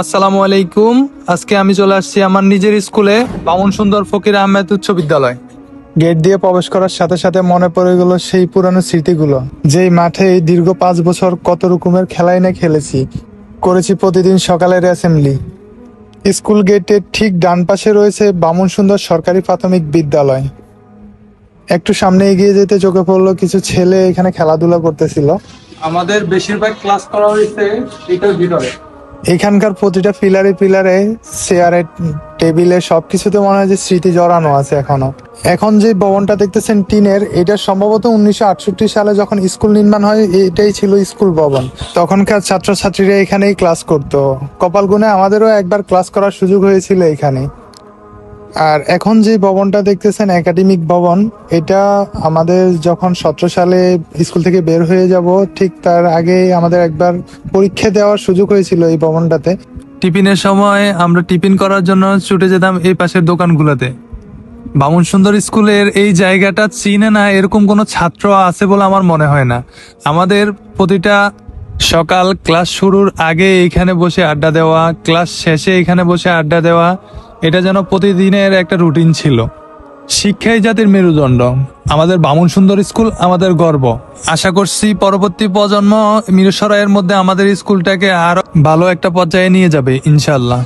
আসসালামু আলাইকুম। আজকে আমি চলে আসছি আমার নিজের স্কুলে বামন সুন্দর ফকির আহমেদ উচ্চ বিদ্যালয়। গেট দিয়ে প্রবেশ করার সাথে সাথে মনে পড়ে গেল সেই পুরানো স্মৃতিগুলো। যেই মাঠে এই দীর্ঘ পাঁচ বছর কত রকমের খেলাই না খেলেছি করেছি প্রতিদিন সকালের অ্যাসেম্বলি। স্কুল গেটের ঠিক ডান পাশে রয়েছে বামুন সুন্দর সরকারি প্রাথমিক বিদ্যালয়। একটু সামনে এগিয়ে যেতে চোখে পড়ল কিছু ছেলে এখানে খেলাধুলা করতেছিল। আমাদের বেশিরভাগ ক্লাস করা হয়েছে এটার ভিতরে। এখানকার প্রতিটা পিলারে পিলারে, চেয়ারে, টেবিলে সবকিছুতে মনে হয় যে স্মৃতি জড়ানো আছে এখনও। এখন যে ভবনটা দেখতেছেন টিনের, এটা সম্ভবত উনিশশো আটষট্টি সালে যখন স্কুল নির্মাণ হয়, এটাই ছিল স্কুল ভবন। তখনকার ছাত্রছাত্রীরা এখানেই ক্লাস করতো। কপালগুনে আমাদেরও একবার ক্লাস করার সুযোগ হয়েছিল এখানে। আর এখন যে ভবনটা দেখতেছেন, একাডেমিক ভবন, এটা আমাদের যখন সতেরো সালে স্কুল থেকে বের হয়ে যাব, ঠিক তার আগে আমাদের একবার পরীক্ষা দেওয়ার সুযোগ হয়েছিল এই ভবনটাতে। টিফিনের সময় আমরা টিফিন করার জন্য ছুটে যেতাম এই পাশের দোকানগুলোতে। বামন সুন্দর স্কুলের এই জায়গাটা চিনে না এরকম কোনো ছাত্র আছে বলে আমার মনে হয় না। আমাদের প্রতিটা সকাল ক্লাস শুরুর আগে এখানে বসে আড্ডা দেওয়া, ক্লাস শেষে এখানে বসে আড্ডা দেওয়া এটা যেন প্রতিদিনের একটা রুটিন ছিল। শিক্ষাই জাতির মেরুদণ্ড। আমাদের বামুন সুন্দর স্কুল আমাদের গর্ব। আশা করছি পরবর্তী প্রজন্ম মিরসরাইয়ের মধ্যে আমাদের স্কুলটাকে আরও ভালো একটা পর্যায়ে নিয়ে যাবে ইনশাল্লাহ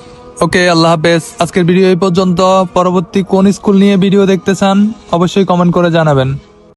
ওকে, আল্লাহ হাফেজ। আজকের ভিডিও এই পর্যন্ত। পরবর্তী কোন স্কুল নিয়ে ভিডিও দেখতে চান, অবশ্যই কমেন্ট করে জানাবেন।